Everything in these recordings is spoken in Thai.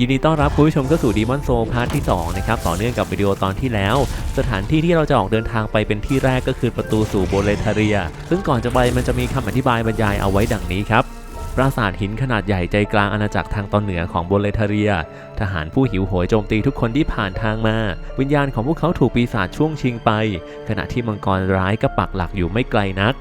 ยินดีต้อนรับคุณผู้ชมเข้าสู่ Demon Soul พาร์ทที่ 2 นะครับ ต่อเนื่องกับวิดีโอตอนที่แล้ว สถานที่ที่เราจะออกเดินทางไปเป็นที่แรกก็คือประตูสู่โบเลทาเรีย ซึ่งก่อนจะไปมันจะมีคำอธิบายบรรยายเอาไว้ดังนี้ครับปราสาทหินขนาดใหญ่ใจกลางอาณาจักรทางตอนเหนือของโบเลทาเรีย ทหารผู้หิวโหยโจมตีทุกคนที่ผ่านทางมา วิญญาณของพวกเขาถูกปีศาจช่วงชิงไป ขณะที่มังกรร้ายก็ปักหลักอยู่ไม่ไกลนัก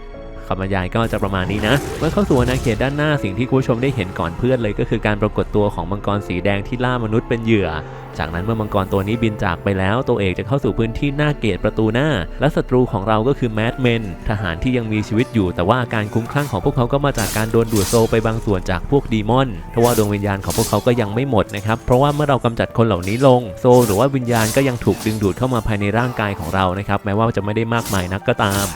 คำบรรยายก็จะประมาณนี้นะ เมื่อเข้าสู่อาณาเขตด้านหน้าสิ่งที่คุณผู้ชมได้เห็นก่อนเพื่อนเลยก็คือการปรากฏตัวของมังกรสีแดงที่ล่ามนุษย์เป็นเหยื่อ จากนั้นเมื่อมังกรตัวนี้บินจากไปแล้ว ตัวเอกจะเข้าสู่พื้นที่หน้าเกตประตูหน้า และศัตรูของเราก็คือแมดเมนทหารที่ยังมีชีวิตอยู่ แต่ว่าอาการคุ้มคลั่งของพวกเขาก็มาจากการโดนดูดโซไปบางส่วนจากพวกดีมอนทว่าดวงวิญญาณของพวกเขาก็ยังไม่หมดนะครับเพราะว่าเมื่อเรากำจัดคนเหล่านี้ลงโซหรือว่าวิญญาณก็ยังถูกดึงดูดเข้ามาภายในร่างกายของเรานะครับแม้ว่าจะไม่ได้มากมายนักก็ตาม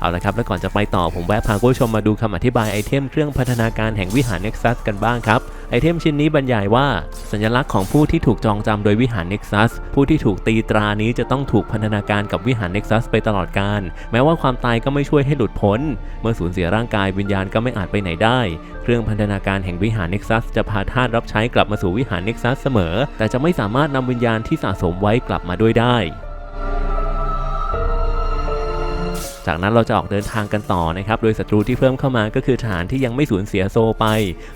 เอาละครับ แล้วก่อนจะไปต่อผมแวะพาคุณผู้ชมมาดูคำอธิบายไอเทมเครื่องพัฒนาการแห่งวิหาร Nexus กันบ้างครับ ไอเทมชิ้นนี้บรรยายว่า สัญลักษณ์ของผู้ที่ถูกจองจำโดยวิหาร Nexus ผู้ที่ถูกตีตรานี้จะต้องถูกพันธนาการกับวิหาร Nexus ไปตลอดกาลแม้ว่าความตายก็ไม่ช่วยให้หลุดพ้น เมื่อสูญเสียร่างกายวิญญาณก็ไม่อาจไปไหนได้ เครื่องพันธนาการแห่งวิหาร Nexus จะพาทาสรับใช้กลับมาสู่วิหาร Nexus เสมอ แต่จะไม่สามารถนำวิญญาณที่สะสมไว้กลับมาด้วยได้ จากนั้นเราจะออกเดินทางกันต่อนะครับ โดยศัตรูที่เพิ่มเข้ามาก็คือทหารที่ยังไม่สูญเสียโซไป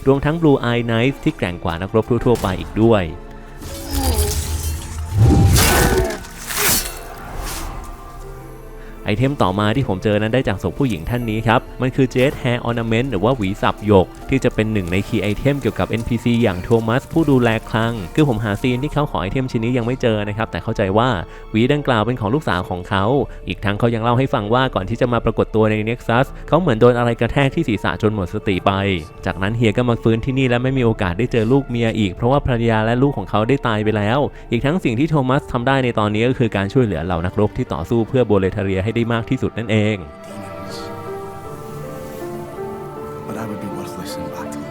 รวมทั้ง Blue Eye Knights ที่แกร่งกว่านักรบทั่วไปอีกด้วย ไอเทมต่อมาที่ผมเจอนั้นได้จากศพผู้หญิงท่านนี้ครับ มันคือ Jade Hair Ornament หรือว่าหวีสับหยก ที่จะเป็นหนึ่งในคีย์ไอเทมเกี่ยวกับ NPC อย่างโทมัสผู้ดูแลคลัง คือผมหาซีนที่เขาขอไอเทมชิ้นนี้ยังไม่เจอนะครับ แต่เข้าใจว่าหวีดังกล่าวเป็นของลูกสาวของเขา อีกทั้งเขายังเล่าให้ฟังว่าก่อนที่จะมาปรากฏตัวใน Nexus เขาเหมือนโดนอะไรกระแทกที่ศีรษะจนหมดสติไป จากนั้นเฮียก็มาฟื้นที่นี่และไม่มีโอกาสได้เจอลูกเมียอีก เพราะว่าภรรยาและลูกของเขาได้ตายไปแล้ว อีกทั้งสิ่งที่โทมัสทำได้ในตอนนี้ก็คือการช่วยเหลือเหล่านักรบที่ต่อสู้เพื่อโบเลทเรียให้ได้มากที่สุดนั่นเอง demons. But I would be worthless in battle.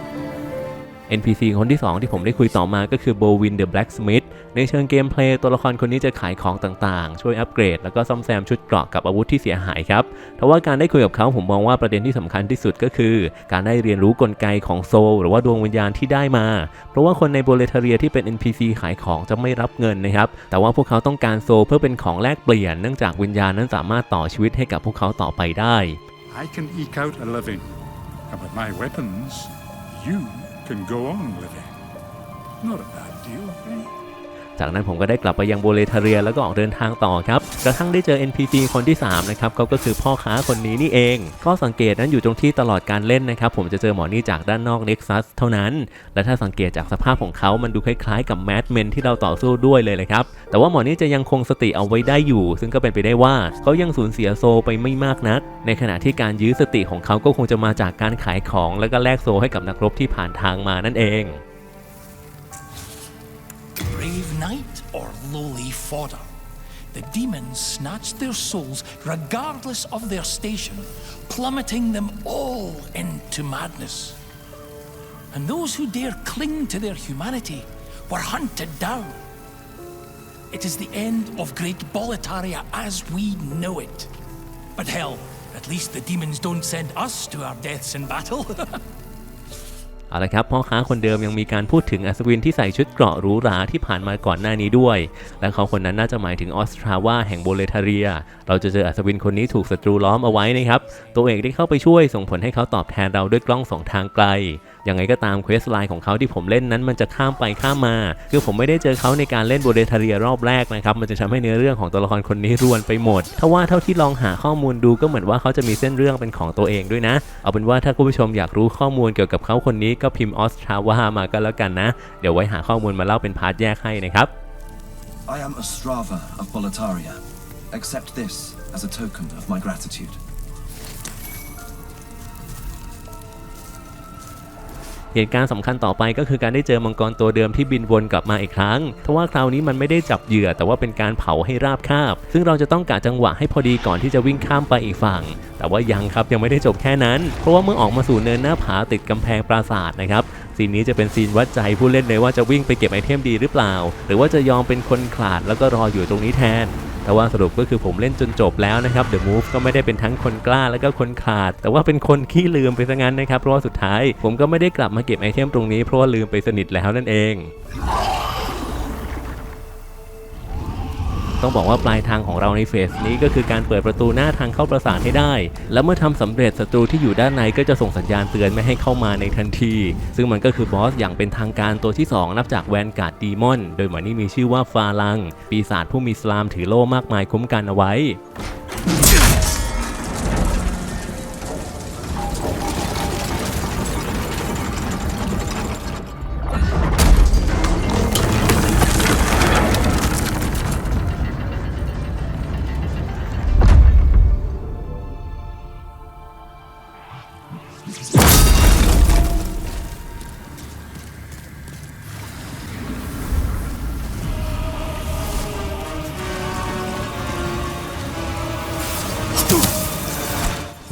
NPC คนที่ 2 ที่ผมได้คุยต่อมาก็คือโบวินเดอะแบล็กสมิธ ในเชิงเกมเพลย์ตัวละครคนนี้จะขายของต่างๆ ช่วยอัปเกรด แล้วก็ซ่อมแซมชุดเกราะกับอาวุธที่เสียหายครับทว่าการได้คุยกับเขาผมมองว่าประเด็นที่สำคัญที่สุดก็คือ การได้เรียนรู้กลไกของโซลหรือว่าดวงวิญญาณที่ได้มา เพราะว่าคนในโบเลเทเรียที่เป็น NPC ขายของจะไม่รับเงินนะครับ แต่ว่าพวกเขาต้องการโซลเพื่อเป็นของแลกเปลี่ยนเนื่องจากวิญญาณนั้นสามารถต่อชีวิตให้กับพวกเขาต่อไปได้ I can eke out a living, and with my weapons, you can go on living. Not a bad deal, eh? จากนั้นผมก็ได้กลับไปยังโบเลทาเรียแล้วก็ออกเดินทางต่อครับ กระทั่งได้เจอ NPC คนที่ 3 นะครับเขาก็คือพ่อค้าคนนี้นี่เอง ข้อสังเกตนั้นอยู่ตรงที่ตลอดการเล่นนะครับ ผมจะเจอหมอนี่จากด้านนอก Nexus เท่านั้น และถ้าสังเกตจากสภาพของเขามันดูคล้ายๆ กับแมดเมนที่เราต่อสู้ด้วยเลยเลยครับ แต่ว่าหมอนี่จะยังคงสติเอาไว้ได้อยู่ ซึ่งก็เป็นไปได้ว่าเขายังสูญเสียโซไปไม่มากนัก ในขณะที่การยื้อสติของเขาก็คงจะมาจากการขายของ แล้วก็แลกโซให้กับนักรบที่ผ่านทางมานั่นเอง brave knight or lowly fodder. The demons snatched their souls regardless of their station, plummeting them all into madness. And those who dare cling to their humanity were hunted down. It is the end of Great Boletaria as we know it. But hell, at least the demons don't send us to our deaths in battle. เอาละครับพ่อค้าคนเดิมยังมีการพูดถึงอัศวินที่ใส่ชุดเกราะหรูหราที่ผ่านมาก่อนหน้านี้ด้วย และเขาคนนั้นน่าจะหมายถึงออสตราวาแห่งโบเลทาเรีย เราจะเจออัศวินคนนี้ถูกศัตรูล้อมเอาไว้นะครับ ตัวเอกได้เข้าไปช่วยส่งผลให้เขาตอบแทนเราด้วยกล้องสองทางไกล ยังไงก็ตามเควสไลน์ของเขาที่ผมเล่นนั้นมันจะข้ามไปข้ามมา คือผมไม่ได้เจอเขาในการเล่นโบเลทาเรียรอบแรกนะครับมันจะทำให้เนื้อเรื่องของตัวละครคนนี้รวนไปหมดถ้าว่าเท่าที่ลองหาข้อมูลดูก็เหมือนว่าเขาจะมีเส้นเรื่องเป็นของตัวเองด้วยนะ เอาเป็นว่าถ้าคุณผู้ชมอยากรู้ข้อมูลเกี่ยวกับเขาคนนี้ก็พิมพ์ออสทราวามาก็แล้วกันนะ เดี๋ยวไว้หาข้อมูลมาเล่าเป็นพาร์ทแยกให้นะครับ I am Ostrava of Boletaria. Accept this as a token of my gratitude. เหตุการณ์สำคัญต่อไปก็คือการได้เจอมังกรตัวเดิมที่บินวนกลับมาอีกครั้งทว่าคราวนี้มันไม่ได้จับเหยื่อแต่ว่าเป็นการเผาให้ราบคาบ ซึ่งเราจะต้องกะจังหวะให้พอดีก่อนที่จะวิ่งข้ามไปอีกฝั่ง แต่ว่ายังครับยังไม่ได้จบแค่นั้น เพราะว่าเมื่อออกมาสู่เนินหน้าผาติดกำแพงปราสาทนะครับซีนนี้จะเป็นซีนวัดใจผู้เล่นเลยว่าจะวิ่งไปเก็บไอเทมดีหรือเปล่า หรือว่าจะยอมเป็นคนขาดแล้วก็รออยู่ตรงนี้แทน แต่ว่าสรุปก็คือผมเล่นจนจบแล้วนะครับ The Move ก็ไม่ได้เป็นทั้งคนกล้าแล้วก็คนขาด แต่ว่าเป็นคนขี้ลืมไปซะงั้นนะครับเพราะว่าสุดท้าย ผมก็ไม่ได้กลับมาเก็บไอเทมตรงนี้เพราะว่าลืมไปสนิทแล้วนั่นเอง ต้องบอกว่าปลายทางของเราในเฟสนี้ก็คือการเปิดประตูหน้าทางเข้าปราสาทให้ได้ แล้วเมื่อทำสำเร็จศัตรูที่อยู่ด้านในก็จะส่งสัญญาณเตือนไม่ให้เข้ามาในทันที ซึ่งมันก็คือบอสอย่างเป็นทางการตัวที่ 2 นับจากแวนการ์ดดีมอน โดยหมอนี่มีชื่อว่าฟาลัง ปีศาจผู้มีสลามถือโล่มากมายคุ้มกันเอาไว้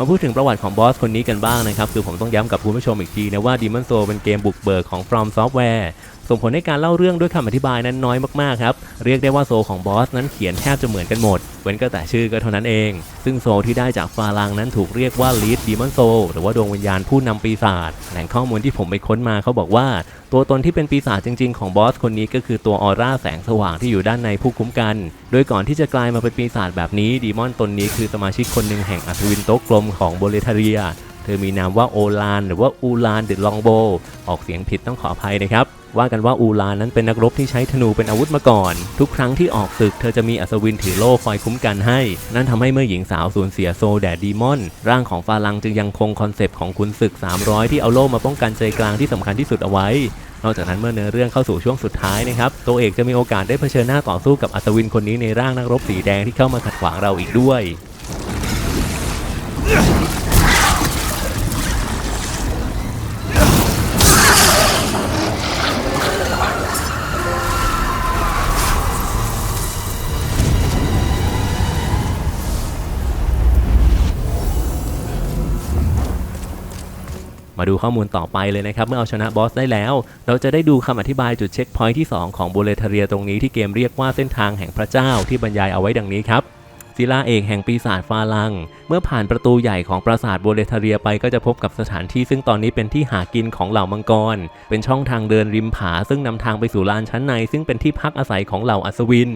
มาพูดถึงประวัติของบอสคนนี้กันบ้างนะครับ คือผมต้องย้ำกับคุณผู้ชมอีกทีนะว่า Demon Soul เป็นเกมบุกเบิกของ From Software ส่งผลให้การเล่าเรื่องด้วยคำอธิบายนั้นน้อยมากๆครับ เรียกได้ว่าโซของบอสนั้นเขียนแทบจะเหมือนกันหมด เว้นก็แต่ชื่อก็เท่านั้นเอง ซึ่งโซที่ได้จากฟาลังนั้นถูกเรียกว่า Lead Demon Soul หรือว่าดวงวิญญาณผู้นำปีศาจแหล่งข้อมูลที่ผมไปค้นมาเขาบอกว่า ตัวตนที่เป็นปีศาจจริง ๆ ของบอสคนนี้ก็คือตัวออร่าแสงสว่างที่อยู่ด้านในผู้คุ้มกัน โดยก่อนที่จะกลายมาเป็นปีศาจแบบนี้ดีมอนตนนี้คือสมาชิกคนหนึ่งแห่งอัศวินโต๊ะกลมของโบเลทาเรียเธอมีนามว่าโอลาน หรือว่าอูลานเดลองโบ ออกเสียงผิดต้องขออภัยนะครับ ว่ากันว่าอูลานั้นเป็นนักรบที่ใช้ธนูเป็นอาวุธมาก่อน ทุกครั้งที่ออกศึกเธอจะมีอัศวินถือโล่คอยคุ้มกันให้ นั่นทำให้เมื่อหญิงสาวสูญเสียโซแดดดีมอน ร่างของฟาลังจึงยังคงคอนเซปต์ของคุณศึก 300 ที่เอาโล่มาป้องกันใจกลางที่สำคัญที่สุดเอาไว้นอกจากนั้นเมื่อเนื้อเรื่องเข้าสู่ช่วงสุดท้ายนะครับ ตัวเอกจะมีโอกาสได้เผชิญหน้าต่อสู้กับอัศวินคนนี้ในร่างนักรบสีแดงที่เข้ามาขัดขวางเราอีกด้วย มาดูข้อมูลต่อไปเลยนะครับ เมื่อเอาชนะบอสได้แล้ว เราจะได้ดูคำอธิบายจุดเช็คพอยท์ที่ 2 ของโบเลทเรียตรงนี้ที่เกมเรียกว่าเส้นทางแห่งพระเจ้าที่บรรยายเอาไว้ดังนี้ครับศิลาเอกแห่งปีศาจฟาลัง เมื่อผ่านประตูใหญ่ของปราสาทโบเลทาเรียไปก็จะพบกับสถานที่ซึ่งตอนนี้เป็นที่หากินของเหล่ามังกร เป็นช่องทางเดินริมผาซึ่งนำทางไปสู่ลานชั้นใน ซึ่งเป็นที่พักอาศัยของเหล่าอัศวิน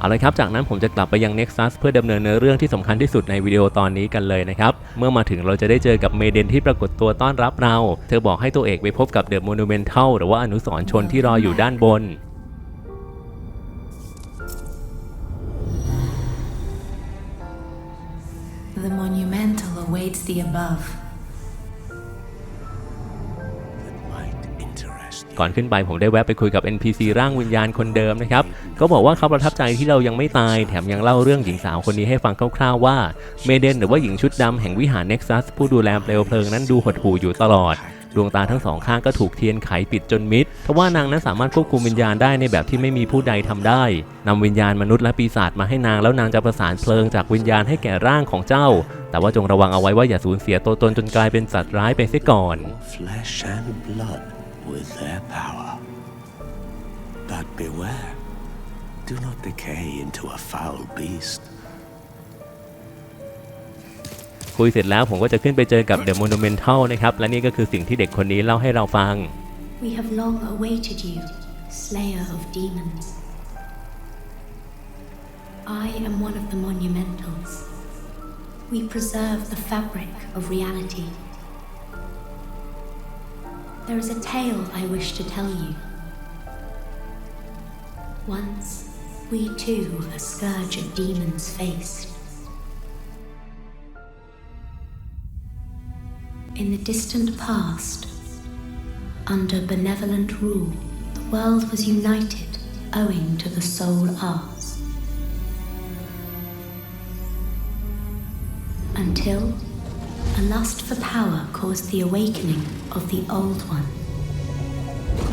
เอาละครับ จากนั้นผมจะกลับไปยัง Nexus เพื่อดำเนินเนื้อเรื่องที่สำคัญที่สุดในวิดีโอตอนนี้กันเลยนะครับ เมื่อมาถึงเราจะได้เจอกับเมเดนที่ปรากฏตัวต้อนรับเรา เธอบอกให้ตัวเอกไปพบกับเดอะโมนูเมนทัลหรือว่าอนุสรชนที่รออยู่ด้านบน The monumental awaits the above. ก่อนขึ้นไปผมได้แวะไปคุยกับ NPC ร่างวิญญาณคนเดิมนะครับก็บอกว่าเขาประทับใจที่เรายังไม่ตาย แถมยังเล่าเรื่องหญิงสาวคนนี้ให้ฟังคร่าวๆว่าเมเดนหรือว่าหญิงชุดดำแห่งวิหารเน็กซัสผู้ดูแลเปลวเพลิงนั้นดูหดหู่อยู่ตลอดดวงตาทั้งสองข้างก็ถูกเทียนไขปิดจนมิด ทว่านางนั้นสามารถควบคุมวิญญาณได้ในแบบที่ไม่มีผู้ใดทำได้นำวิญญาณมนุษย์และปีศาจมาให้นางแล้วนางจะประสานเพลิงจากวิญญาณให้แก่ร่างของเจ้า แต่ว่าจงระวังเอาไว้ว่าอย่าสูญเสียตัวตนจนกลายเป็นสัตว์ร้ายไปเสียก่อน flesh and blood with their power. But beware, do not decay into a foul beast. คุยเสร็จแล้วผมก็จะขึ้นไปเจอกับ The Monumental นะครับ และนี่ก็คือสิ่งที่เด็กคนนี้เล่าให้เราฟัง We have long awaited you, slayer of demons. I am one of the monumentals. We preserve the fabric of reality. There is a tale I wish to tell you. Once, we too a scourge of demons faced. In the distant past, under benevolent rule, the world was united owing to the soul arts. Until a lust for power caused the awakening of the Old One.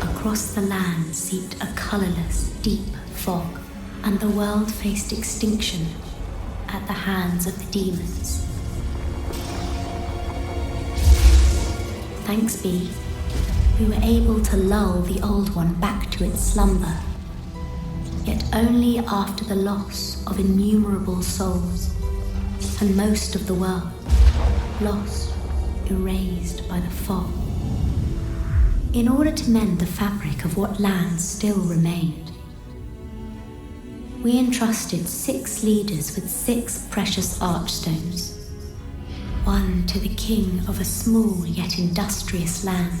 Across the land seeped a colorless, deep fog, and the world faced extinction at the hands of the demons. Thanks be, we were able to lull the old one back to its slumber. yet only after the loss of innumerable souls, and most of the world lost, erased by the fog. In order to mend the fabric of what lands still remained, we entrusted six leaders with six precious archstones. One to the king of a small yet industrious land.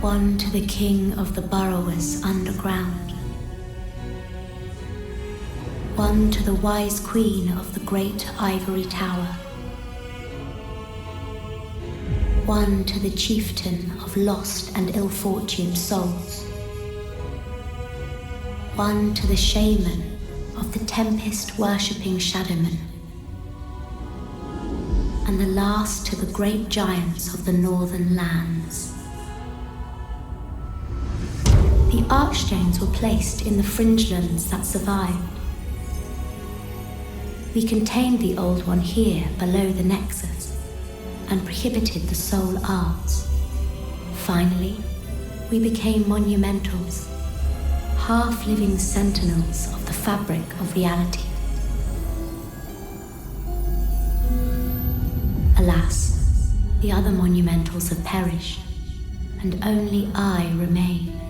One to the king of the burrowers underground. One to the wise queen of the great ivory tower. One to the chieftain of lost and ill fortuned souls one to the shaman of the tempest worshipping shadowmen, and the last to the great giants of the northern lands. The archstones were placed in the fringelands that survived. We contained the old one here below the nexus and prohibited the soul arts. Finally, we became monumentals half living sentinels of the fabric of reality. Alas, the other monumentals have perished, and only I remain.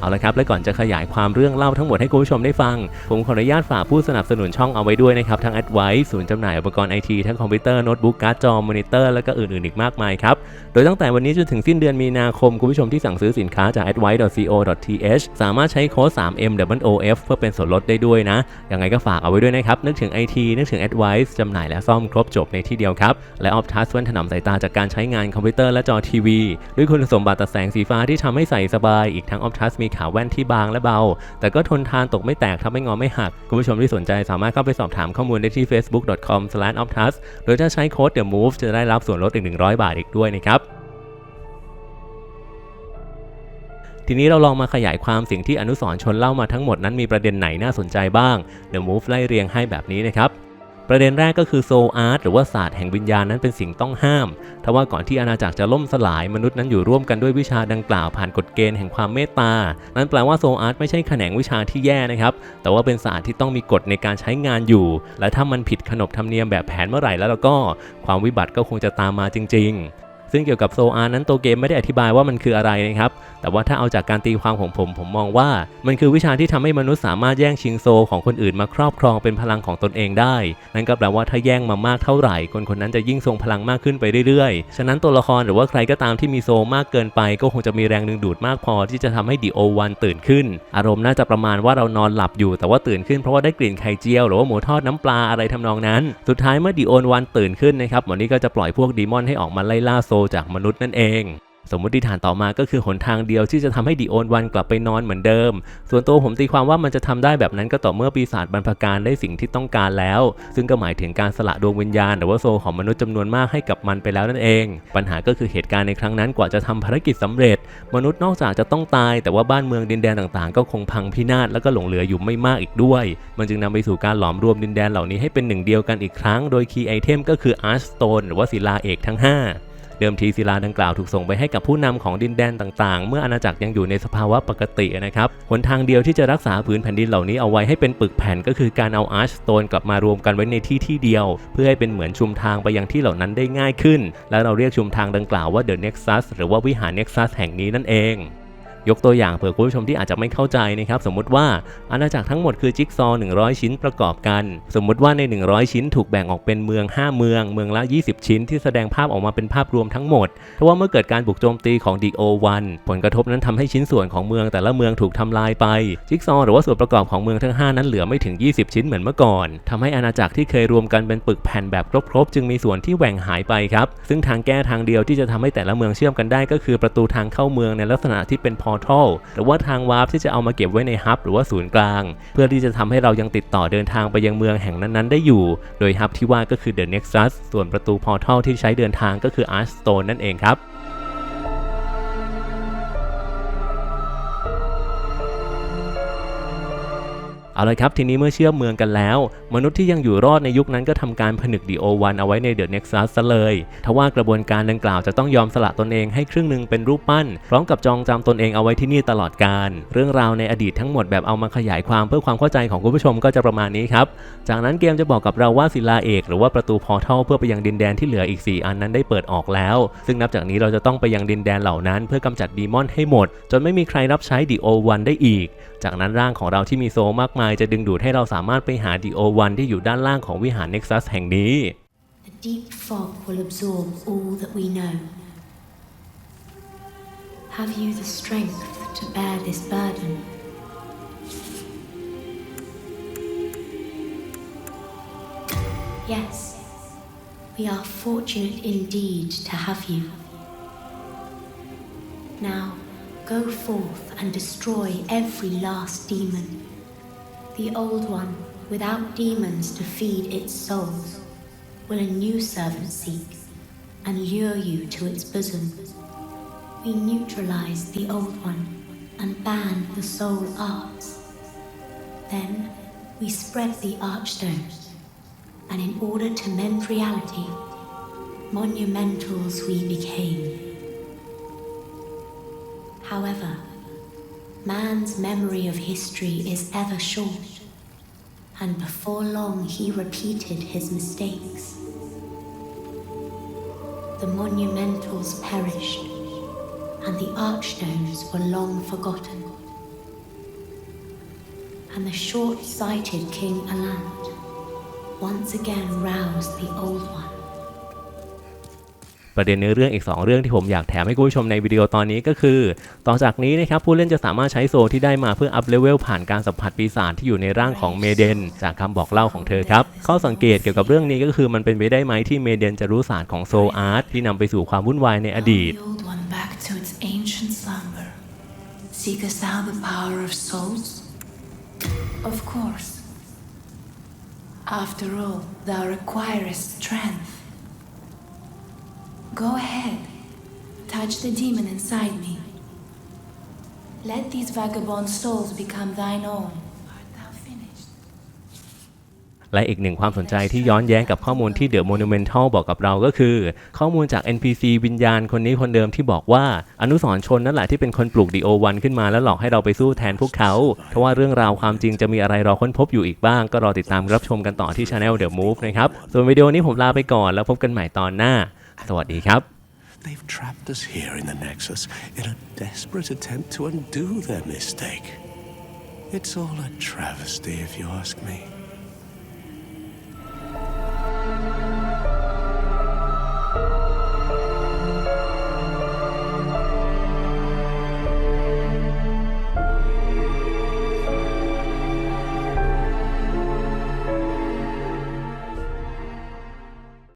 เอาละครับและก่อนจะขยายความเรื่องเล่าทั้งหมดให้คุณผู้ชมได้ฟัง ผมขออนุญาตฝากผู้สนับสนุนช่องเอาไว้ด้วยนะครับ ทั้ง Advice ศูนย์จำหน่ายอุปกรณ์ไอทีทั้งคอมพิวเตอร์โน้ตบุ๊กการ์ดจอมอนิเตอร์และก็อื่นๆอีกมากมายครับ โดยตั้งแต่วันนี้จนถึงสิ้นเดือนมีนาคม คุณผู้ชมที่สั่งซื้อสินค้าจาก advice.co.th สามารถใช้โค้ด 3MWOF เพื่อเป็นส่วนลดได้ด้วยนะยังไงก็ฝากเอาไว้ด้วยนะครับนึกถึง IT นึกถึง Advice จำหน่ายและซ่อมครบจบในที่เดียวครับและ Optus แว่นถนอมสายตาจากการใช้งานคอมพิวเตอร์และจอทีวีด้วยคุณสมบัติตัดแสงสีฟ้าที่ทำให้ใส่สบายอีกทั้ง Optus มีขาแว่นที่บางและเบา แต่ก็ทนทานตกไม่แตกทำให้งอไม่หัก คุณผู้ชมที่สนใจสามารถเข้าไปสอบถามข้อมูลได้ที่ facebook.com/optus โดยถ้าใช้โค้ด The Move จะได้รับส่วนลดอีก 100 บาทอีกด้วยนะครับทีนี้เราลองมาขยายความสิ่งที่อนุสรชนเล่ามาทั้งหมดนั้นมีประเด็นไหนน่าสนใจบ้าง The Move ไล่เรียงให้แบบนี้นะครับ ประเด็นแรกก็คือโซอาร์ตหรือว่าศาสตร์แห่งวิญญาณนั้นเป็นสิ่งต้องห้าม ทว่าก่อนที่อาณาจักรจะล่มสลายมนุษย์นั้นอยู่ร่วมกันด้วยวิชาดังกล่าวผ่านกฎเกณฑ์แห่งความเมตตา นั่นแปลว่าโซอาร์ตไม่ใช่แขนงวิชาที่แย่นะครับ แต่ว่าเป็นศาสตร์ที่ต้องมีกฎในการใช้งานอยู่ และถ้ามันผิดขนบธรรมเนียมแบบแผนเมื่อไหร่แล้วแล้วก็ ความวิบัติก็คงจะตามมาจริง ๆ ซึ่งเกี่ยวกับโซอานั้นตัวเกมไม่ได้อธิบายว่ามันคืออะไรนะครับ แต่ว่าถ้าเอาจากการตีความของผม ผมมองว่า มันคือวิชาที่ทำให้มนุษย์สามารถแย่งชิงโซของคนอื่นมาครอบครองเป็นพลังของตนเองได้ นั่นก็แปลว่าถ้าแย่งมามากเท่าไหร่ คนคนนั้นจะยิ่งทรงพลังมากขึ้นไปเรื่อยๆ ฉะนั้นตัวละครหรือว่าใครก็ตามที่มีโซมากเกินไป ก็คงจะมีแรงดึงดูดมากพอที่จะทำให้ดีโอวันตื่นขึ้น อารมณ์น่าจะประมาณว่าเรานอนหลับอยู่ แต่ว่าตื่นขึ้นเพราะว่าได้กลิ่นไข่เจียวหรือว่าหมูทอดน้ำปลาอะไรทำนองนั้น สุดท้ายเมื่อดีโอนวันตื่นขึ้นนะครับหมอนี่ก็จะปล่อยพวกดีมอนให้ออกมาไล่ล่าโซจากมนุษย์นั่นเอง สมมติฐานต่อมาก็คือหนทางเดียวที่จะทำให้ดีโอนวันกลับไปนอนเหมือนเดิม ส่วนตัวผมตีความว่ามันจะทำได้แบบนั้นก็ต่อเมื่อปีศาจบรรพการได้สิ่งที่ต้องการแล้ว ซึ่งก็หมายถึงการสละดวงวิญญาณหรือว่าโซของมนุษย์จำนวนมากให้กับมันไปแล้วนั่นเอง ปัญหาก็คือเหตุการณ์ในครั้งนั้นกว่าจะทำภารกิจสำเร็จ มนุษย์นอกจากจะต้องตาย แต่ว่าบ้านเมืองดินแดนต่างๆ ก็คงพังพินาศแล้วก็หลงเหลืออยู่ไม่มากอีกด้วย มันจึงนำไปสู่การหลอมรวมดินแดนเหล่านี้ให้เป็นหนึ่งเดียวกันอีกครั้ง โดยคีย์ไอเทมก็คืออาร์ตสโตนหรือว่าศิลาเอกทั้งห้า เดิมทีศิลาดังกล่าวถูกส่งไปให้กับผู้นำของดินแดนต่างๆ เมื่ออาณาจักรยังอยู่ในสภาวะปกตินะครับหนทางเดียวที่จะรักษาผืนแผ่นดินเหล่านี้เอาไว้ให้เป็นปึกแผ่นก็คือการเอาอาร์ชสโตนกลับมารวมกันไว้ในที่ที่เดียว เพื่อให้เป็นเหมือนชุมทางไปยังที่เหล่านั้นได้ง่ายขึ้น และเราเรียกชุมทางดังกล่าวว่าเดอะเน็กซัสหรือว่าวิหารเน็กซัสแห่งนี้นั่นเอง ยกตัวอย่างเผื่อคุณผู้ชมที่อาจจะไม่เข้าใจนะครับ สมมุติว่าอาณาจักรทั้งหมดคือจิ๊กซอว์100 ชิ้นประกอบกัน สมมุติว่าใน 100 ชิ้นถูกแบ่งออกเป็นเมือง 5 เมือง เมืองละ 20 ชิ้นที่แสดงภาพออกมาเป็นภาพรวมทั้งหมดเพราะว่าเมื่อเกิดการบุกโจมตีของ DO1 ผลกระทบนั้นทำให้ชิ้นส่วนของเมืองแต่ละเมืองถูกทำลายไป จิ๊กซอว์หรือว่าส่วนประกอบของเมืองทั้ง 5 นั้นเหลือไม่ถึง 20 ชิ้นเหมือนเมื่อก่อนทำให้อาณาจักรที่เคยรวมกันเป็นปึกแผ่นแบบครบๆ จึงมีส่วนที่แหว่งหายไปครับซึ่งทางแก้ทางเดียวที่จะทำให้แต่ละเมืองเชื่อมกันได้ก็คือประตูทางเข้าเมืองในลักษณะที่เป็นพ Portal หรือว่าทางวาร์ปที่จะเอามาเก็บไว้ในฮับหรือว่าศูนย์กลาง เพื่อที่จะทำให้เรายังติดต่อเดินทางไปยังเมืองแห่งนั้นๆ ได้อยู่ โดยฮับที่ว่าก็คือ The Nexus ส่วนประตูพอร์ทัลที่ใช้เดินทางก็คือ Archstone นั่นเองครับ เอาเลยครับทีนี้เมื่อเชื่อมเมืองกันแล้ว มนุษย์ที่ยังอยู่รอดในยุคนั้นก็ทำการผนึกดีโอวันเอาไว้ในเดอะเน็กซัสเลยทว่ากระบวนการดังกล่าวจะต้องยอมสละตนเองให้ครึ่งหนึ่งเป็นรูปปั้น พร้อมกับจองจำตนเองเอาไว้ที่นี่ตลอดกาลเรื่องราวในอดีตทั้งหมดแบบเอามาขยายความเพื่อความเข้าใจของคุณผู้ชมก็จะประมาณนี้ครับ จากนั้นเกมจะบอกกับเราว่าศิลาเอกหรือว่าประตูพอร์ทัลเพื่อไปยังดินแดนที่เหลืออีก 4 อันนั้นได้เปิดออกแล้ว ซึ่งนับจากนี้เราจะต้องไปยังดินแดนเหล่านั้น เพื่อกำจัดดีมอนให้หมด จนไม่มีใครรับใช้ดีโอวันได้อีก จากนั้นร่างของเราที่มีโซมากมายจะดึงดูดให้เราสามารถไปหาดีโอวันที่อยู่ด้านล่างของวิหารเน็กซัสแห่งนี้ The deep fog will absorb all that we know. Have you the strength to bear this burden? Yes, we are The old one, without demons to feed its souls, will a new servant seek and lure you to its bosom. We neutralize the old one and ban the soul arts. Then we spread the archstones, and in order to mend reality, monumentals we became. However, man's memory of history is ever short, and before long he repeated his mistakes. The monumentals perished, and the archstones were long forgotten. And the short sighted King Alant once again roused the old one. ประเด็นเนื้อเรื่องอีก 2 เรื่องที่ผมอยากแถมให้คุณผู้ชมในวิดีโอตอนนี้ก็คือ ต่อจากนี้นะครับผู้เล่นจะสามารถใช้โซที่ได้มาเพื่ออัพเลเวลผ่านการสัมผัสปีศาจที่อยู่ในร่างของเมเดน จากคำบอกเล่าของเธอครับ ข้อสังเกตเกี่ยวกับเรื่องนี้ก็คือมันเป็นไปได้ไหมที่เมเดนจะรู้ศาสตร์ของโซอาร์ตที่นำไปสู่ความวุ่นวายในอดีต Seekest thou the power of souls? Of course. After all, thou requirest strength. Go ahead. Touch the demon inside me. Let these vagabond souls become thine own. และอีกหนึ่งความสนใจที่ย้อนแย้งกับข้อมูลที่ The Monumental บอกกับเราก็คือ ข้อมูลจาก NPC วิญญาณคนนี้คนเดิมที่บอกว่า อนุสรชนนั่นแหละที่เป็นคนปลูก DO1 ขึ้นมาแล้วหลอกให้เราไปสู้แทนพวกเขาทว่าเรื่องราวความจริงจะมีอะไรรอค้นพบอยู่อีกบ้าง ก็รอติดตามรับชมกันต่อที่ Channel The Move นะครับ ส่วนวิดีโอนี้ผมลาไปก่อนแล้วพบกันใหม่ตอนหน้า สวัสดีครับ They've trapped us here in the Nexus in a desperate attempt to undo their mistake. It's all a travesty, if you ask me.